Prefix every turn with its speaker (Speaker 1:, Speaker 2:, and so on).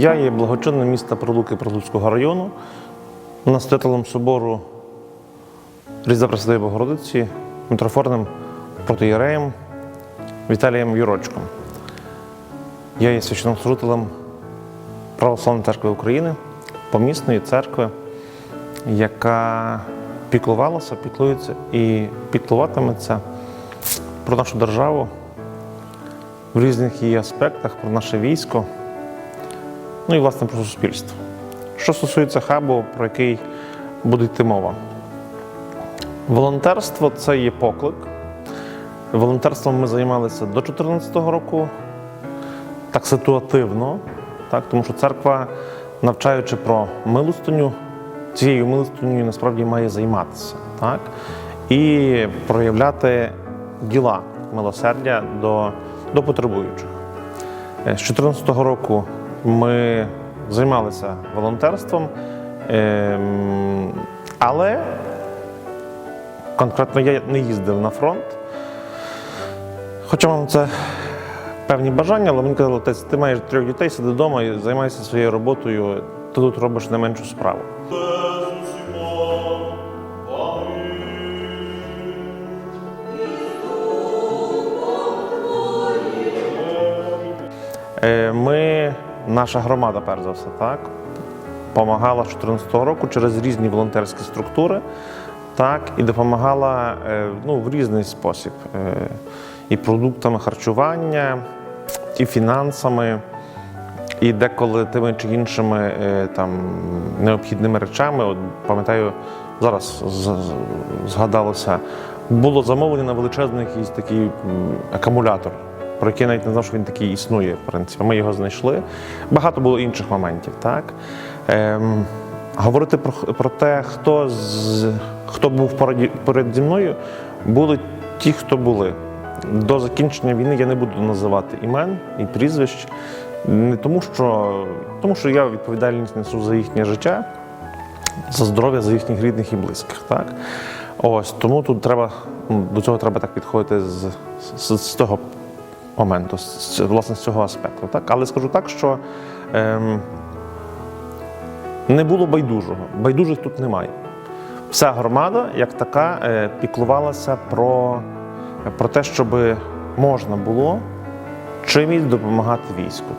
Speaker 1: Я є благочинним міста Прилуки Прилуцького району, настоятелем собору Різдва Пресвятої Богородиці, митрофорним протиєреєм Віталієм Юрочком. Я є священнослужителем Православної церкви України, помісної церкви, яка піклувалася, піклується і піклуватиметься про нашу державу в різних її аспектах, про наше військо, ну і власне про суспільство. Що стосується хабу, про який буде йти мова. Волонтерство це є поклик. Волонтерством ми займалися до 2014 року, так ситуативно, так, тому що церква, навчаючи про милостиню, цією милостиню насправді має займатися, так, і проявляти діла милосердя до, до потребуючих. Е, З 2014 року ми займалися волонтерством, ем, але конкретно я не їздив на фронт. Хоча вам це певні бажання, але мені казали, ти маєш трьох дітей, сиди вдома і займайся своєю роботою, ти тут робиш не меншу справу. Е, Ми, наша громада, перш за все, так, допомагала з 2014 року через різні волонтерські структури, так, і допомагала е, ну, в різний спосіб. Е, І продуктами харчування, і фінансами, і деколи тими чи іншими е, там, необхідними речами. От, пам'ятаю, зараз згадалося, було замовлення на величезний якийсь такий акумулятор, про який навіть не знав, що він такий існує, в принципі. Ми його знайшли. Багато було інших моментів. Так? Ем, говорити про, про те, хто, з, хто був поряд зі мною, були ті, хто були. До закінчення війни я не буду називати імен і прізвищ. Не тому, що, тому що я відповідальність несу за їхнє життя, за здоров'я, за їхніх рідних і близьких. Так? Ось, тому тут треба, ну, до цього треба так підходити з, з, з того моменту, з, власне, з цього аспекту. Так? Але скажу так, що ем, не було байдужого. Байдужих тут немає. Вся громада, як така, е, піклувалася про, про те, щоб можна було чимось допомагати війську.